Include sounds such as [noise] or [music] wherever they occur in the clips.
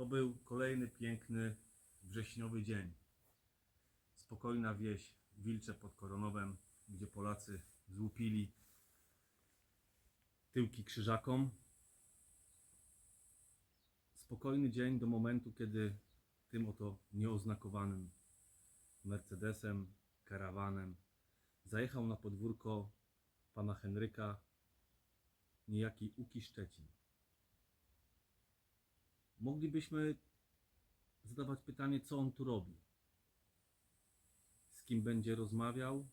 To był kolejny piękny wrześniowy dzień. Spokojna wieś Wilcze pod Koronowem, gdzie Polacy złupili tyłki krzyżakom. Spokojny dzień do momentu, kiedy tym oto nieoznakowanym Mercedesem, karawanem zajechał na podwórko pana Henryka niejaki Uki Szczecin. Moglibyśmy zadawać pytanie, co on tu robi, z kim będzie rozmawiał,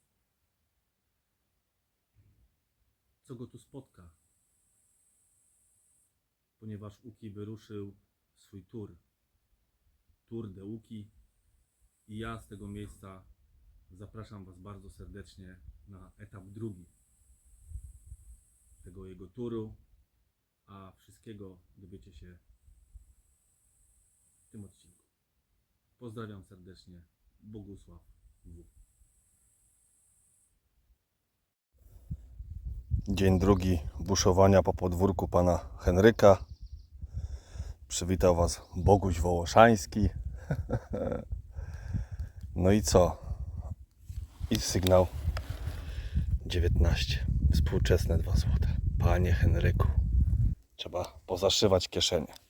co go tu spotka, ponieważ Uki wyruszył w swój tour, Tour de Uki i ja z tego miejsca zapraszam Was bardzo serdecznie na etap drugi tego jego turu, a wszystkiego dowiecie się w tym odcinku. Pozdrawiam serdecznie, Bogusław W. Dzień drugi buszowania po podwórku pana Henryka. Przywitał Was Boguś Wołoszański. [laughs] No i co? I sygnał 19. Współczesne 2 złote. Panie Henryku. Trzeba pozaszywać kieszenie.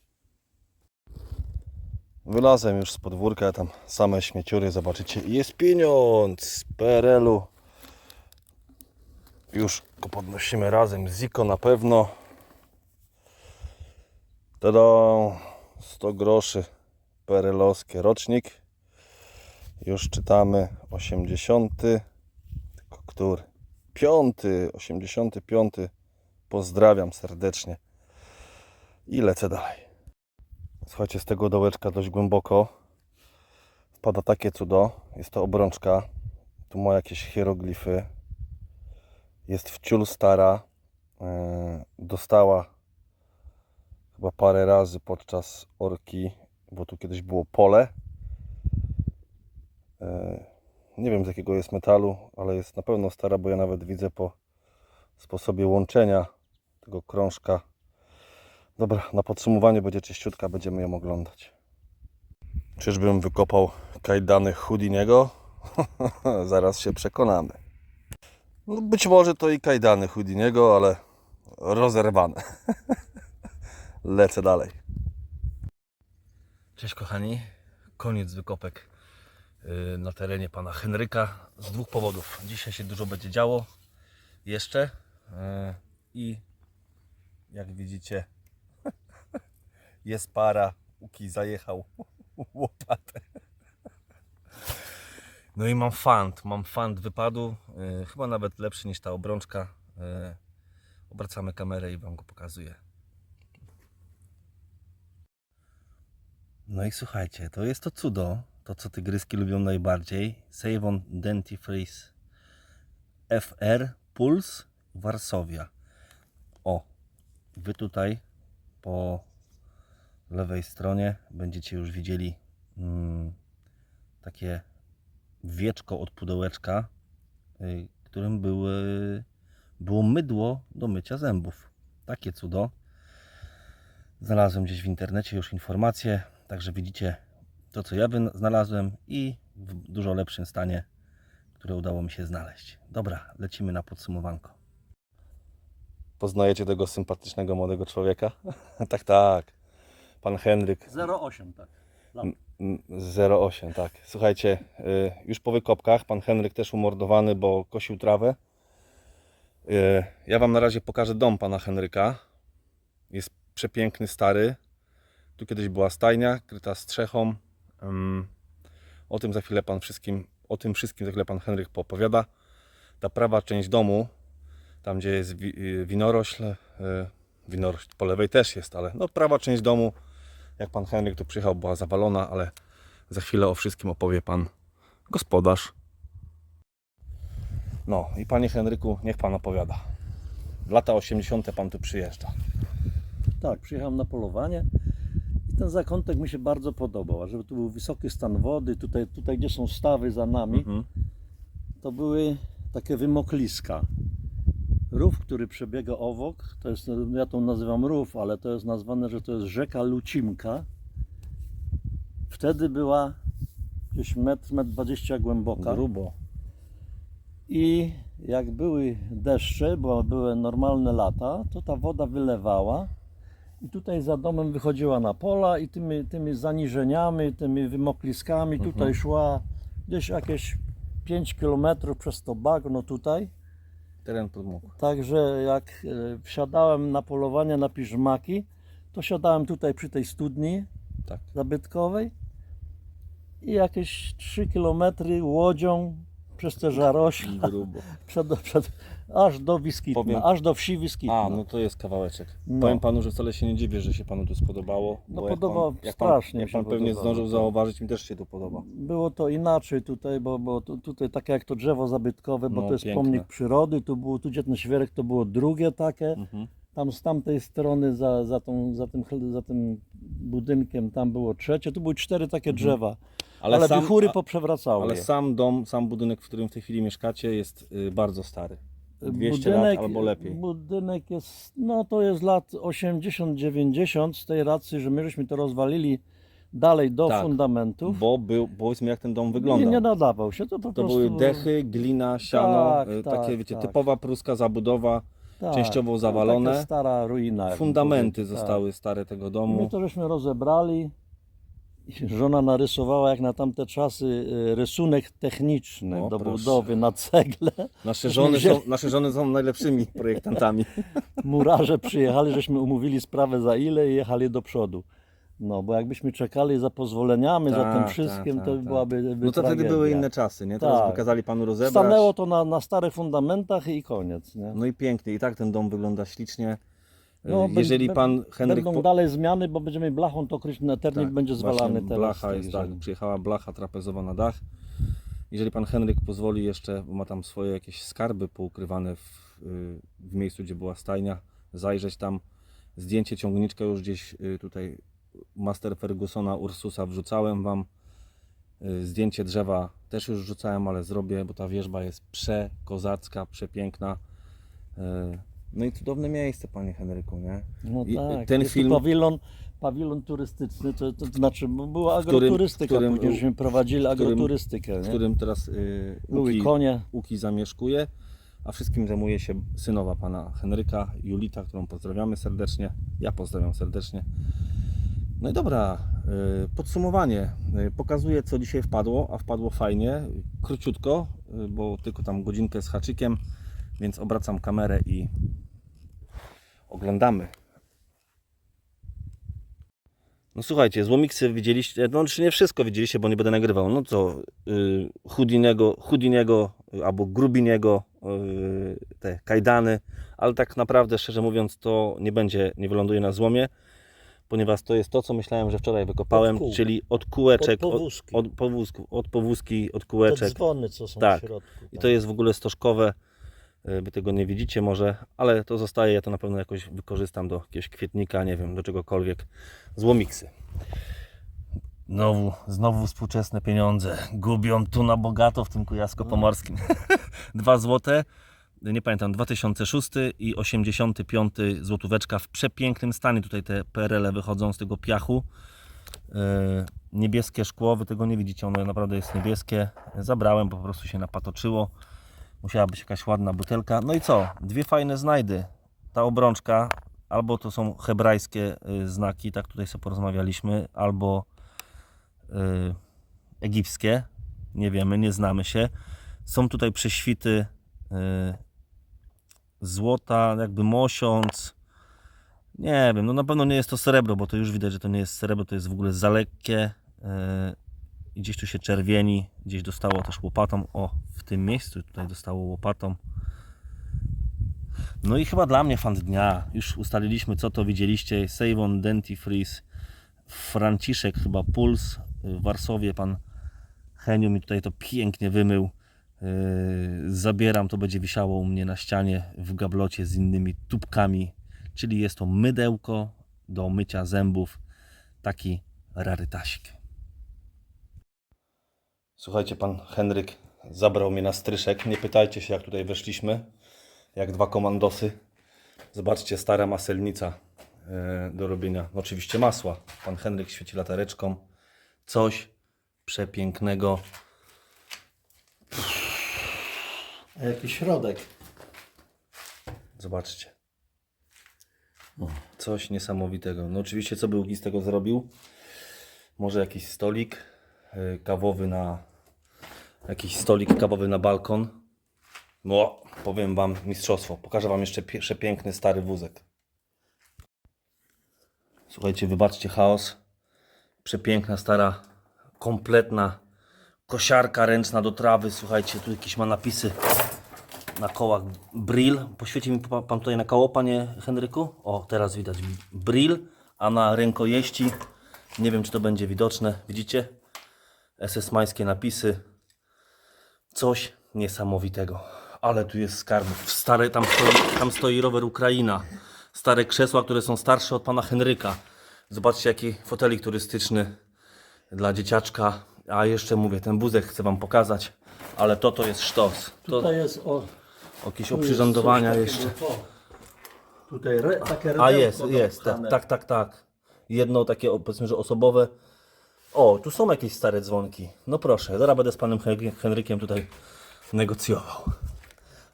Wylazłem już z podwórka, tam same śmieciury, zobaczycie. Jest pieniądz z PRL-u. Już go podnosimy razem z Ziko na pewno. Tada! 100 groszy perelowskie rocznik. Już czytamy 80. Tylko który? 5. 85. Pozdrawiam serdecznie. I lecę dalej. Słuchajcie, z tego dołeczka dość głęboko wpada takie cudo. Jest to obrączka. Tu ma jakieś hieroglify jest wciul stara. e, Dostała chyba parę razy podczas orki, bo tu kiedyś było pole. E, Nie wiem z jakiego jest metalu, ale jest na pewno stara, bo ja nawet widzę po sposobie łączenia tego krążka. Dobra, na podsumowanie będzie czyściutka, będziemy ją oglądać. Czyżbym wykopał kajdany Houdiniego? [laughs] Zaraz się przekonamy. No być może to i kajdany Houdiniego, ale rozerwane. [laughs] Lecę dalej. Cześć kochani. Koniec wykopek yy, na terenie pana Henryka z dwóch powodów. Dzisiaj się dużo będzie działo jeszcze yy, i jak widzicie jest para. Uki zajechał [laughs] łopatę. No i mam fant, mam fant wypadu, yy, chyba nawet lepszy niż ta obrączka. Yy, obracamy kamerę i Wam go pokazuję. No i słuchajcie, to jest to cudo, to co tygryski lubią najbardziej. Savon Dentifrice FR Puls Warszawia. O, Wy tutaj po lewej stronie będziecie już widzieli mm, takie wieczko od pudełeczka, y, którym były, było mydło do mycia zębów. Takie cudo. Znalazłem gdzieś w internecie już informacje, także widzicie to, co ja znalazłem i w dużo lepszym stanie, które udało mi się znaleźć. Dobra, lecimy na podsumowanko. Poznajecie tego sympatycznego młodego człowieka? [laughs] tak, tak. Pan Henryk 08, tak. Lat. Mm, 08, tak. Słuchajcie, y, już po wykopkach pan Henryk też umordowany, bo kosił trawę. Y, Ja wam na razie pokażę dom pana Henryka. Jest przepiękny, stary. Tu kiedyś była stajnia, kryta strzechą. O tym za chwilę pan wszystkim, o tym wszystkim za chwilę pan Henryk poopowiada. Ta prawa część domu, tam gdzie jest wi- winorośl, y, winorośl po lewej też jest, ale no prawa część domu jak pan Henryk tu przyjechał, była zawalona, ale za chwilę o wszystkim opowie pan gospodarz. No i panie Henryku, niech pan opowiada. Lata 80. pan tu przyjeżdża. Tak, przyjechałem na polowanie i ten zakątek mi się bardzo podobał. A żeby tu był wysoki stan wody, tutaj, tutaj gdzie są stawy za nami, Mhm. to były takie wymokliska. Rów, który przebiega obok, to jest, ja to nazywam rów, ale to jest nazwane, że to jest rzeka Lucimka wtedy była gdzieś metr, metr 20 głęboka. Grubo. I jak były deszcze, bo były normalne lata, to ta woda wylewała i tutaj za domem wychodziła na pola i tymi, tymi zaniżeniami, tymi wymokliskami tutaj szła gdzieś jakieś 5 km przez to bagno tutaj. Teren podmokły. Także jak e, wsiadałem na polowanie na piżmaki, to siadałem tutaj przy tej studni Tak. zabytkowej i jakieś 3 km łodzią przez te żarośla Grubo. [laughs] przed, przed, aż do Wiskitna, Powiem- aż do wsi Wiskitna. A, no to jest kawałeczek. No. Powiem panu, że wcale się nie dziwię, że się panu tu spodobało. No bo jak podoba- pan, jak pan, strasznie jak się pan pewnie podobało. zdążył zauważyć, mi też się tu podoba. Było to inaczej tutaj, bo, bo tu, tutaj takie jak to drzewo zabytkowe, bo No, to jest piękne. pomnik przyrody, tu było, tu gdzie ten świerek to było drugie takie, Mhm. tam z tamtej strony za, za, tą, za, tym, chl- za tym budynkiem tam było trzecie, tu były cztery takie drzewa, ale, Mhm. sam, wichury poprzewracały ale je. sam dom, sam budynek, w którym w tej chwili mieszkacie jest y, bardzo stary. 200 lat albo lepiej. Budynek jest, no to jest lat 80-90 z tej racji, że my żeśmy to rozwalili dalej do Tak, fundamentów. Bo był, powiedzmy jak ten dom wyglądał. nie nadawał się, to po to prostu... były dechy, glina, siano, Tak, y, tak, takie wiecie, tak. typowa pruska zabudowa. tak, częściowo zawalone. Taka stara ruina. jakby Fundamenty powiedzieć, zostały stare tego Tak. Domu. my to żeśmy rozebrali. Żona narysowała jak na tamte czasy y, rysunek techniczny O, do proszę. budowy na cegle. Nasze żony, są, nasze żony są najlepszymi projektantami. [laughs] Murarze przyjechali, żeśmy umówili sprawę za ile i jechali do przodu. No, bo jakbyśmy czekali za pozwoleniami, za tym Tak, wszystkim, tak, to tak, byłaby by No to wtedy były inne czasy, nie? Teraz Tak. pokazali panu rozebrać. Stanęło to na, na starych fundamentach i koniec. Nie? No i pięknie. I tak ten dom wygląda ślicznie. No, Jeżeli bę- pan Henryk... Będą dalej zmiany, bo będziemy blachą to kryć, eternik Tak, będzie zwalany teraz. Blacha jest, tak, przyjechała blacha trapezowa na dach. Jeżeli pan Henryk pozwoli jeszcze, bo ma tam swoje jakieś skarby poukrywane w, y, w miejscu, gdzie była stajnia, zajrzeć tam. Zdjęcie ciągniczka już gdzieś y, tutaj Master Fergusona Ursusa wrzucałem wam. Y, Zdjęcie drzewa też już wrzucałem, ale zrobię, bo ta wierzba jest przekozacka, przepiękna. No i cudowne miejsce, panie Henryku, nie? No I, tak, ten jest film- pawilon, pawilon turystyczny, to, to znaczy była W agroturystyka, w którym- później żeśmy prowadzili w którym- agroturystykę, w nie? którym teraz y, Łuki, konie, Łuki zamieszkuje, a wszystkim zajmuje się synowa pana Henryka, Julita, którą pozdrawiamy serdecznie. Ja pozdrawiam serdecznie. No i dobra, y, podsumowanie. Y, Pokazuję, co dzisiaj wpadło, a wpadło fajnie, króciutko, y, bo tylko tam godzinkę z haczykiem, więc obracam kamerę i oglądamy. No słuchajcie, złomiksy widzieliście, no czy nie wszystko widzieliście, bo nie będę nagrywał. No co, y, Houdiniego, Houdiniego albo Grubiniego, y, te kajdany, ale tak naprawdę, szczerze mówiąc, to nie będzie, nie wyląduje na złomie, ponieważ to jest to, co myślałem, że wczoraj wykopałem, Od czyli od kółeczek, Od powózki. od, od, powózku, od powózki, od te kółeczek. dzwony, co są Tak. w środku. tak. I to jest w ogóle stożkowe. Y, Wy tego nie widzicie może, ale to zostaje. Ja to na pewno jakoś wykorzystam do jakiegoś kwietnika, nie wiem, do czegokolwiek. Złomiksy. Znowu, znowu współczesne pieniądze. Gubią tu na bogato w tym kujawsko-pomorskim. [laughs] Dwa złote. Nie pamiętam, 2006 i 85 złotóweczka w przepięknym stanie. Tutaj te PRL wychodzą z tego piachu. E, niebieskie szkło, wy tego nie widzicie, ono naprawdę jest niebieskie. Zabrałem, po prostu się napatoczyło. Musiała być jakaś ładna butelka. No i co? Dwie fajne znajdy. Ta obrączka, albo to są hebrajskie y, znaki, tak tutaj sobie porozmawialiśmy, albo y, egipskie. Nie wiemy, nie znamy się. Są tutaj prześwity y, złota, jakby mosiąc. Nie wiem, no na pewno nie jest to srebro, bo to już widać, że to nie jest srebro, to jest w ogóle za lekkie. Yy, I gdzieś tu się czerwieni, gdzieś dostało też łopatą. O, w tym miejscu tutaj dostało łopatą. No i chyba dla mnie fan dnia. Już ustaliliśmy, co to widzieliście. Savon Dentifrice, Franciszek chyba Puls, w Warszawie pan Heniu mi tutaj to pięknie wymył. Yy, zabieram, to będzie wisiało u mnie na ścianie w gablocie z innymi tubkami czyli jest to mydełko do mycia zębów, taki rarytasik. Słuchajcie, pan Henryk zabrał mnie na stryszek. Nie pytajcie się, jak tutaj weszliśmy, jak dwa komandosy. Zobaczcie, stara maselnica e, do robienia, no oczywiście masła. Pan Henryk świeci latareczką, Coś przepięknego. A jaki środek? Zobaczcie. Coś niesamowitego. No oczywiście, co by Łuki z tego zrobił? Może jakiś stolik kawowy na... Jakiś stolik kawowy na balkon. No, powiem Wam mistrzostwo. Pokażę Wam jeszcze przepiękny, stary wózek. Słuchajcie, wybaczcie chaos. Przepiękna, stara, kompletna kosiarka ręczna do trawy. Słuchajcie, tu jakieś ma napisy na kołach Brill. Poświeci mi pa- pan tutaj na koło, panie Henryku. O, teraz widać Brill, a na rękojeści, nie wiem czy to będzie widoczne, widzicie? SS-mańskie napisy. Coś niesamowitego. Ale tu jest skarbów. Stare, tam, stoi, tam stoi rower Ukraina. Stare krzesła, które są starsze od pana Henryka. Zobaczcie jaki fotelik turystyczny dla dzieciaczka. A jeszcze mówię, ten wózek chcę wam pokazać. Ale to to jest sztos. To, Tutaj jest o. Jakieś tu jest oprzyrządowania coś jeszcze. takiego, o. Tutaj re, takie A redełko jest, jest, tak, dopchane. tak, tak, tak. Jedno takie, o, powiedzmy, że osobowe. O, tu są jakieś stare dzwonki. No proszę, zaraz będę z panem Hen- Henrykiem tutaj negocjował.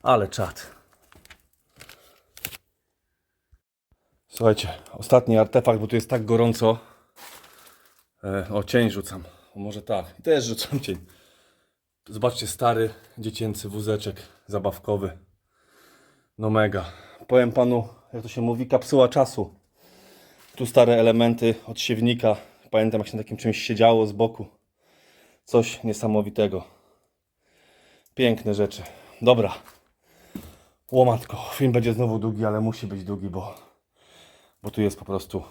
Ale czad. Słuchajcie, ostatni artefakt, bo tu jest tak gorąco. E, o, cień rzucam. O, może tak. Też rzucam cień. Zobaczcie, stary, dziecięcy wózeczek zabawkowy. No mega. Powiem panu, jak to się mówi, kapsuła czasu. Tu stare elementy od siewnika. Pamiętam, jak się na takim czymś siedziało z boku. Coś niesamowitego. Piękne rzeczy. Dobra. Łomatko. Film będzie znowu długi, ale musi być długi, bo, bo tu jest po prostu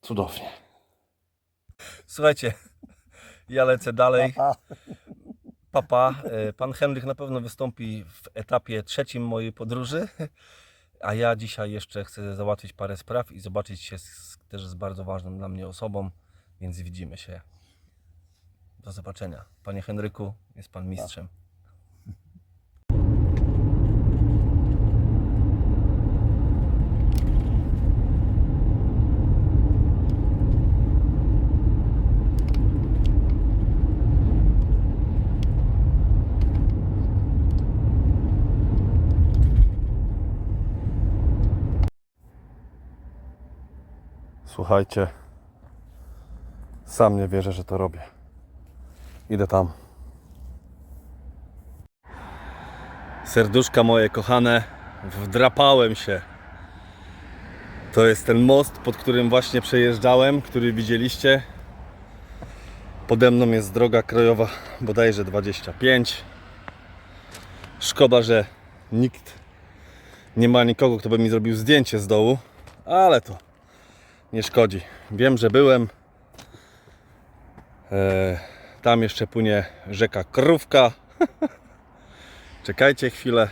cudownie. Słuchajcie, ja lecę dalej. Papa, e, pan Henryk na pewno wystąpi w etapie trzecim mojej podróży, a ja dzisiaj jeszcze chcę załatwić parę spraw i zobaczyć się z, też z bardzo ważną dla mnie osobą, więc widzimy się. Do zobaczenia. Panie Henryku, jest pan mistrzem. Słuchajcie, sam nie wierzę, że to robię. Idę tam. Serduszka moje kochane, wdrapałem się. To jest ten most, pod którym właśnie przejeżdżałem, który widzieliście. Pode mną jest droga krajowa bodajże 25. Szkoda, że nikt nie ma nikogo, kto by mi zrobił zdjęcie z dołu, ale to nie szkodzi. Wiem, że byłem. E, tam jeszcze płynie rzeka Krówka. [laughs] Czekajcie chwilę.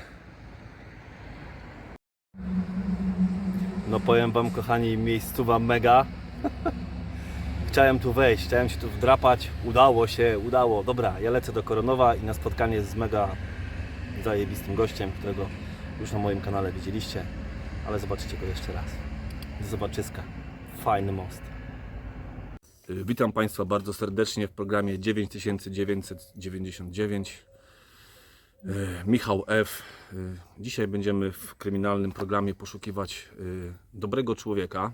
No powiem Wam kochani, miejscowa mega. [laughs] Chciałem tu wejść, chciałem się tu wdrapać. Udało się, udało. Dobra, ja lecę do Koronowa i na spotkanie z mega zajebistym gościem, którego już na moim kanale widzieliście. Ale zobaczycie go jeszcze raz. Do zobaczyska. Fajny most. Y, Witam Państwa bardzo serdecznie w programie 9999. Y, Michał F. Y, Dzisiaj będziemy w kryminalnym programie poszukiwać dobrego człowieka,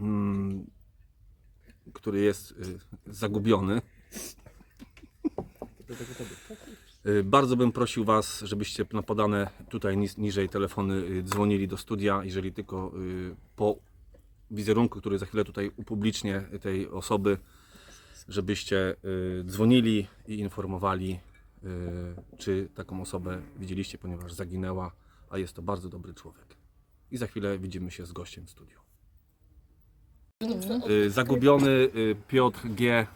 mm, który jest zagubiony. Bardzo bym prosił Was, żebyście na podane tutaj niżej telefony dzwonili do studia, jeżeli tylko po wizerunku, który za chwilę tutaj upublicznię tej osoby, żebyście y, dzwonili i informowali, y, czy taką osobę widzieliście, ponieważ zaginęła, a jest to bardzo dobry człowiek. I za chwilę widzimy się z gościem w studiu. Y, Zagubiony Piotr G.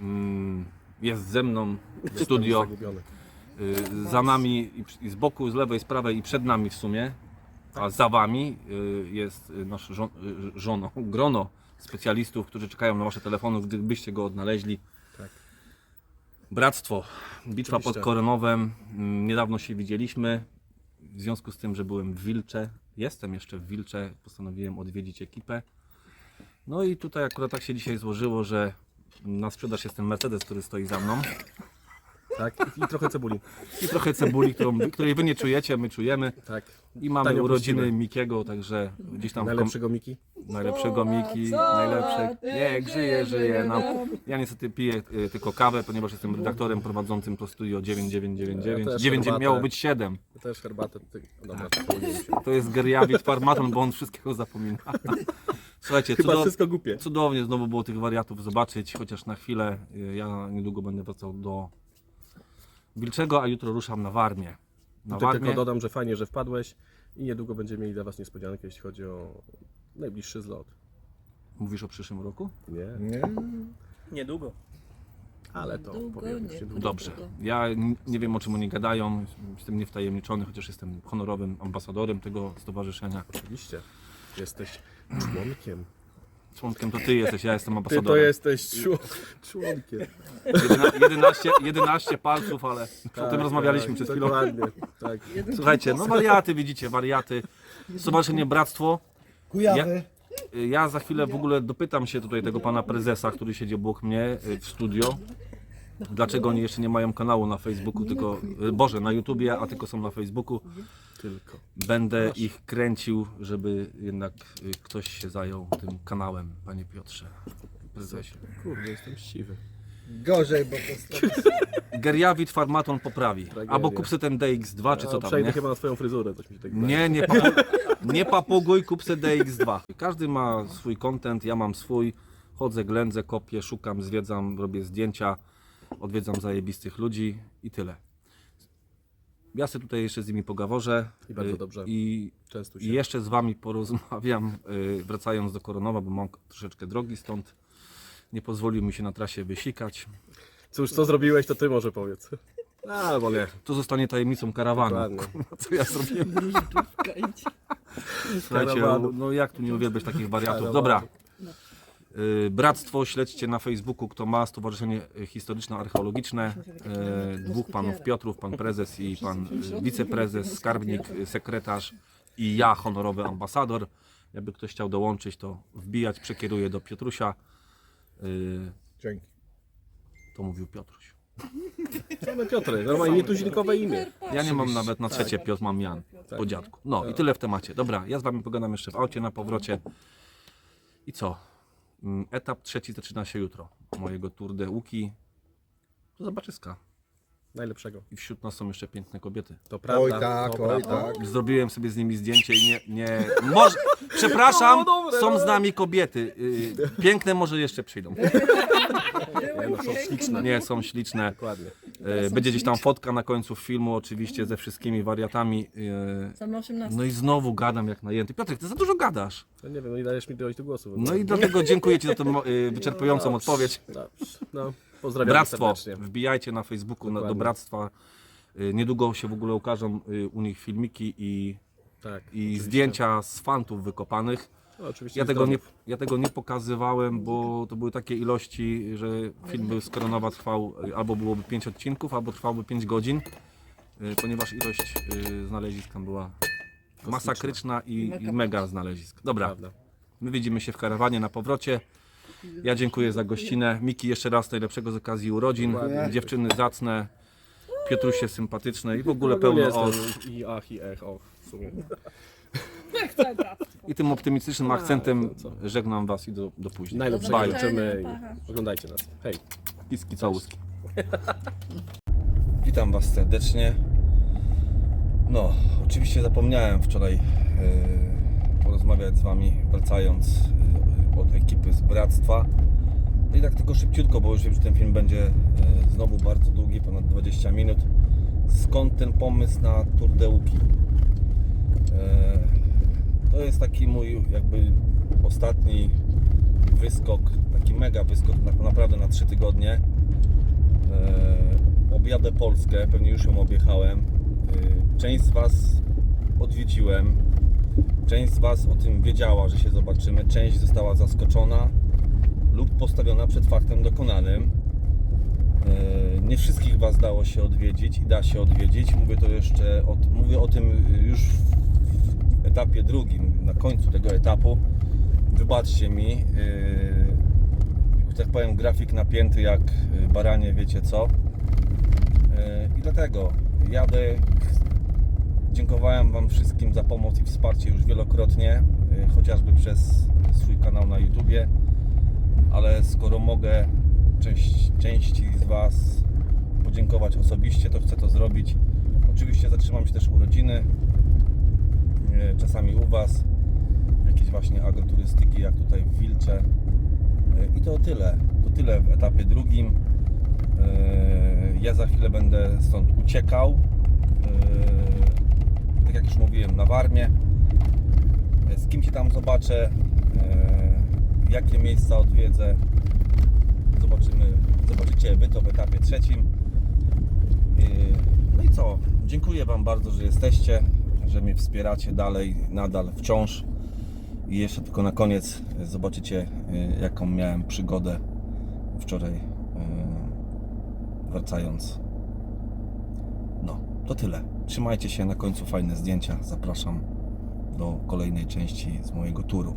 mm, jest ze mną w studio. Za nami i z boku, z lewej, z prawej i przed nami w sumie, a za wami y, jest y, nasz y, żono, [laughs] grono specjalistów, którzy czekają na wasze telefony, gdybyście go odnaleźli. Bractwo, bitwa pod Koronowem. Mm, Niedawno się widzieliśmy. W związku z tym, że byłem w Wilcze, jestem jeszcze w Wilcze, postanowiłem odwiedzić ekipę. No i tutaj akurat tak się dzisiaj złożyło, że na sprzedaż jest ten Mercedes, który stoi za mną. Tak, i, i trochę cebuli. I trochę cebuli, którą, której wy nie czujecie, my czujemy. Tak. I mamy Tanio urodziny puścimy. Mikiego, także gdzieś tam w kom- Najlepszego Miki. najlepszego Miki, najlepsze. Niech żyje, żyje nam. Ja niestety piję y, tylko kawę, ponieważ jestem redaktorem prowadzącym to studio 9999. Ja też 9 herbatę. miało być 7. Też herbatę. Ty... Dobra, pomyliłem się. To jest Geriawit Farmaton, bo on wszystkiego zapomina. [laughs] Słuchajcie, Chyba cudo- wszystko głupie. cudownie znowu było tych wariatów zobaczyć, chociaż na chwilę. Y, Ja niedługo będę wracał do Wilczego, a jutro ruszam na Warmię. Na Tutaj Warmię. tylko dodam, że fajnie, że wpadłeś i niedługo będziemy mieli dla Was niespodziankę, jeśli chodzi o najbliższy zlot. Mówisz o przyszłym roku? Nie, Nie. Niedługo. ale to Długo powiem nie. już niedługo. Dobrze. Ja n- nie wiem o czym oni gadają. Jestem niewtajemniczony, chociaż jestem honorowym ambasadorem tego stowarzyszenia. Oczywiście. Jesteś członkiem. Członkiem to ty jesteś, ja jestem Ty ambasadorem. to jesteś czł- członkiem. Jedyna, 11, 11 palców, ale o tym rozmawialiśmy przed chwilą. Dokładnie. Tak. Słuchajcie, no wariaty, widzicie, wariaty. Stowarzyszenie Bractwo. Kujawy. Ja, ja za chwilę w ogóle dopytam się tutaj tego pana prezesa, który siedzi obok mnie y, w studio. Dlaczego oni jeszcze nie mają kanału na Facebooku, tylko, y, Boże, na YouTubie, a tylko są na Facebooku. Tylko. Będę ich kręcił, żeby jednak y, ktoś się zajął tym kanałem, panie Piotrze. Prezesie. Kurde, jestem chciwy. Gorzej, bo to [laughs] Geriawit Farmaton poprawi. Tragedia. Albo kup sobie ten DX2 czy co No, tam, przejdę nie? chyba na Twoją fryzurę, coś mi się tak. Nie, nie, papu- [laughs] nie papuguj, kup se DX2. Każdy ma swój content, ja mam swój. Chodzę, ględzę, kopię, szukam, zwiedzam, robię zdjęcia, odwiedzam zajebistych ludzi i tyle. Ja sobie tutaj jeszcze z nimi pogaworzę. I bardzo y, dobrze. I, Częstuj się. I jeszcze z wami porozmawiam, y, wracając do Koronowa, bo mam troszeczkę drogi stąd. Nie pozwolił mi się na trasie wysikać. Cóż, co zrobiłeś, to Ty może powiedz. Albo nie. To zostanie tajemnicą karawanu. Dokładnie. Co ja zrobiłem? [laughs] Słuchajcie, Karawanu. no jak tu nie uwielbiać takich wariatów? Dobra. Y, Bractwo, śledźcie na Facebooku, kto ma Stowarzyszenie Historyczno-Archeologiczne. Y, Dwóch panów Piotrów, pan prezes i pan y, wiceprezes, skarbnik, sekretarz i ja, honorowy ambasador. Jakby ktoś chciał dołączyć, to wbijać, przekieruję do Piotrusia. Dzięki. To mówił Piotruś. Same Piotry, normalnie nietuzinkowe imię. Ja nie mam nawet na trzecie Piotr, mam Jan po dziadku. No i tyle w temacie. Dobra, ja z wami pogadam jeszcze w aucie na powrocie. I co? Mm, Etap trzeci zaczyna się jutro. Mojego Tour de Łuki. Do zobaczyska. Najlepszego. I wśród nas są jeszcze piękne kobiety. To prawda. Oj tak, to oj prawda. tak. Zrobiłem sobie z nimi zdjęcie i nie... nie... Może... Przepraszam, są z nami kobiety. Y, Piękne może jeszcze przyjdą. Nie, no, są śliczne. Nie, są śliczne. Dokładnie. Y, Będzie gdzieś tam fotka na końcu filmu, oczywiście ze wszystkimi wariatami. y, Sam 18. No i znowu gadam jak najęty. Piotrek, ty za dużo gadasz. No nie wiem, no nie dajesz mi dojść do głosu. No i dlatego dziękuję Ci za tę y, wyczerpującą odpowiedź. Dobrze. No, pozdrawiam Bractwo, serdecznie. wbijajcie na Facebooku na, do. Bractwa. Y, Niedługo się w ogóle ukażą y, u nich filmiki i, Tak. i oczywiście. zdjęcia z fantów wykopanych. No, oczywiście Ja tego, nie, ja tego nie pokazywałem, bo to były takie ilości, że film by z Koronowa trwał y, albo byłoby 5 odcinków, albo trwałby 5 godzin, y, ponieważ ilość y, znalezisk tam była masakryczna i, i mega znalezisk. Dobra, Prawda. my widzimy się w karawanie na powrocie. Ja dziękuję za gościnę. Miki jeszcze raz najlepszego z okazji urodzin. Dziewczyny zacne, Piotrusie sympatyczne i w ogóle pełno o. I ach, i ech, och, w sumie. I tym optymistycznym akcentem to co? żegnam Was i do, do później. Najlepszego Bye. życzymy i oglądajcie nas. Hej. Piski całuski. [laughs] Witam Was serdecznie. No, oczywiście zapomniałem wczoraj e, porozmawiać z Wami, wracając e, od ekipy z Bractwa. No i tak tylko szybciutko, bo już wiem, że ten film będzie e, znowu bardzo długi, ponad 20 minut. Skąd ten pomysł na Tour de Łuki? E, to jest taki mój jakby ostatni wyskok, taki mega wyskok na, naprawdę na 3 tygodnie. E, objadę Polskę, pewnie już ją objechałem. Część z Was odwiedziłem, część z Was o tym wiedziała, że się zobaczymy, część została zaskoczona lub postawiona przed faktem dokonanym. E, Nie wszystkich Was dało się odwiedzić i da się odwiedzić. Mówię to jeszcze, o, mówię o tym już w etapie drugim, na końcu tego etapu, wybaczcie mi. Że tak powiem, grafik napięty jak baranie, wiecie co. Yy, I dlatego jadę. Dziękowałem Wam wszystkim za pomoc i wsparcie już wielokrotnie, yy, chociażby przez swój kanał na YouTubie. Ale skoro mogę część, części z Was podziękować osobiście, to chcę to zrobić. Oczywiście zatrzymam się też u rodziny, yy, czasami u Was jakieś właśnie agroturystyki, jak tutaj w Wilcze. Yy, I to tyle. To tyle w etapie drugim. Ja za chwilę będę stąd uciekał. Tak jak już mówiłem, na Warmie. Yy, Z kim się tam zobaczę, yy, jakie miejsca odwiedzę. Zobaczymy, zobaczycie Wy to w etapie trzecim. Yy, No i co? Dziękuję Wam bardzo, że jesteście, że mnie wspieracie dalej, nadal, wciąż. I jeszcze tylko na koniec zobaczycie, jaką miałem przygodę wczoraj, wracając. No, to tyle. Trzymajcie się, na końcu fajne zdjęcia. Zapraszam do kolejnej części z mojego turu.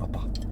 Pa, pa.